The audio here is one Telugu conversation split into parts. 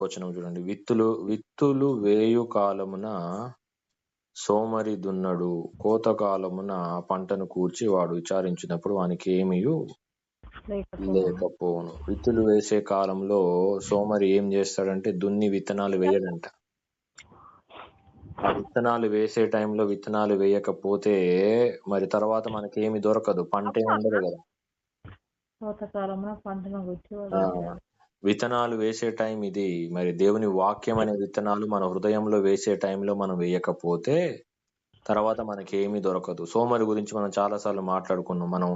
వచనం చూడండి. విత్తులు విత్తులు వేయు కాలమున సోమరి దున్నడు కోత కాలమున పంటను కూర్చి వాడు విచారించినప్పుడు వానికి ఏమీ లేకపోవును. విత్తులు వేసే కాలంలో సోమరి ఏం చేస్తాడంటే దున్ని విత్తనాలు వేయడంట. ఆ విత్తనాలు వేసే టైంలో విత్తనాలు వేయకపోతే మరి తర్వాత మనకి ఏమి దొరకదు. పంట ఏమి ఉండదు కదా. విత్తనాలు వేసే టైం ఇది. మరి దేవుని వాక్యం అనే విత్తనాలు మన హృదయంలో వేసే టైంలో మనం వేయకపోతే తర్వాత మనకి ఏమీ దొరకదు. సోమరి గురించి మనం చాలాసార్లు మాట్లాడుకున్నాం. మనం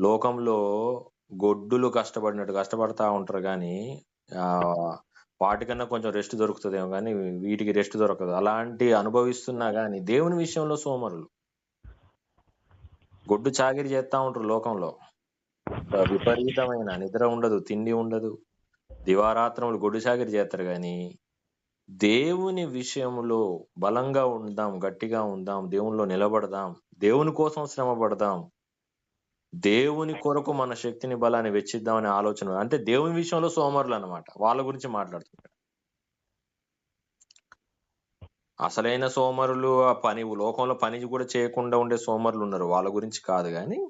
లోకంలో గొడ్డులు కష్టపడినట్టు కష్టపడతా ఉంటారు కానీ ఆ వాటికన్నా కొంచెం రెస్ట్ దొరుకుతుందేమో కానీ వీటికి రెస్ట్ దొరకదు. అలాంటి అనుభవిస్తున్నా కానీ దేవుని విషయంలో సోమరులు. గొడ్డు చాగిరి చేస్తా ఉంటారు లోకంలో. విపరీతమైన నిద్ర ఉండదు తిండి ఉండదు. దివారాత్రములు గొడ్డు చేస్తారు కానీ దేవుని విషయంలో బలంగా ఉందాం గట్టిగా ఉందాం దేవునిలో నిలబడదాం దేవుని కోసం శ్రమ పడదాం దేవుని కొరకు మన శక్తిని బలాన్ని వెచ్చిద్దామనే ఆలోచన. అంటే దేవుని విషయంలో సోమరులు అన్నమాట. వాళ్ళ గురించి మాట్లాడుతున్నాడు అసలైన సోమరులు ఆ పని లోకంలో పని కూడా చేయకుండా ఉండే సోమరులు ఉన్నారు. వాళ్ళ గురించి కాదు కానీ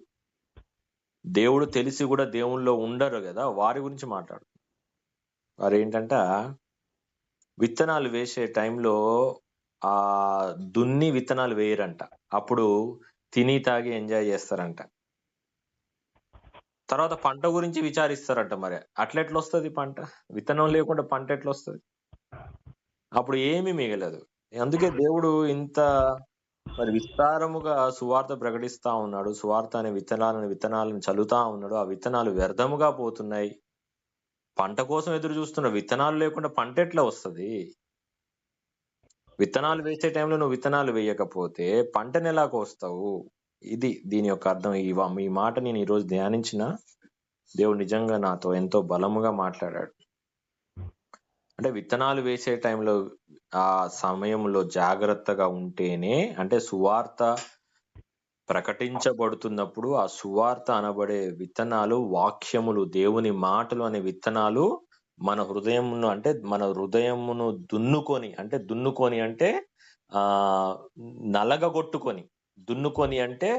దేవుడు తెలిసి కూడా దేవునిలో ఉండరు కదా. వారి గురించి మాట్లాడు వారు ఏంటంట విత్తనాలు వేసే టైంలో ఆ దున్ని విత్తనాలు వేయరంట. అప్పుడు తిని తాగి ఎంజాయ్ చేస్తారంట. తర్వాత పంట గురించి విచారిస్తారంట మరి. అట్లెట్లా వస్తుంది పంట? విత్తనం లేకుండా పంట ఎట్లా వస్తుంది అప్పుడు ఏమీ మిగలదు. అందుకే దేవుడు ఇంత మరి విస్తారముగా సువార్త ప్రకటిస్తా ఉన్నాడు. సువార్త అనే విత్తనాలను విత్తనాలను చల్లుతా ఉన్నాడు. ఆ విత్తనాలు వ్యర్థముగా పోతున్నాయి. పంట కోసం ఎదురు చూస్తున్న విత్తనాలు లేకుండా పంట ఎట్లా వస్తుంది? విత్తనాలు వేసే టైంలో నువ్వు విత్తనాలు వేయకపోతే పంటను ఎలా కోస్తావు ఇది దీని యొక్క అర్థం. ఈ ఈ మాట నేను ఈరోజు ధ్యానించిన దేవుడు నిజంగా నాతో ఎంతో బలముగా మాట్లాడాడు. అంటే విత్తనాలు వేసే టైంలో ఆ సమయంలో జాగ్రత్తగా ఉంటేనే అంటే సువార్త ప్రకటించబడుతున్నప్పుడు ఆ సువార్త అనబడే విత్తనాలు వాక్యములు దేవుని మాటలు అనే విత్తనాలు మన హృదయమును అంటే మన హృదయమును దున్నుకొని అంటే దున్నుకొని అంటే ఆ నలగగొట్టుకొని దున్నుకొని అంటే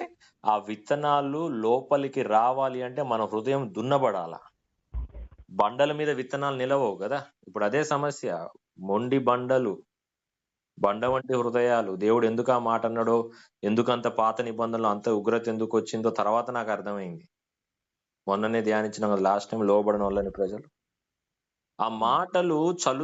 ఆ విత్తనాలు లోపలికి రావాలి అంటే మన హృదయం దున్నబడాల. బండల మీద విత్తనాలు నిలవవు కదా. ఇప్పుడు అదే సమస్య మొండి బండలు బండ వంటి హృదయాలు. దేవుడు ఎందుకు ఆ మాట అన్నాడో ఎందుకంత పాత నిబంధనలు అంత ఉగ్రత ఎందుకు వచ్చిందో తర్వాత నాకు అర్థమైంది. మొన్ననే ధ్యానించిన లాస్ట్ టైం లోబడిన వాళ్ళని ప్రజలు. ఆ మాటలు చల్లు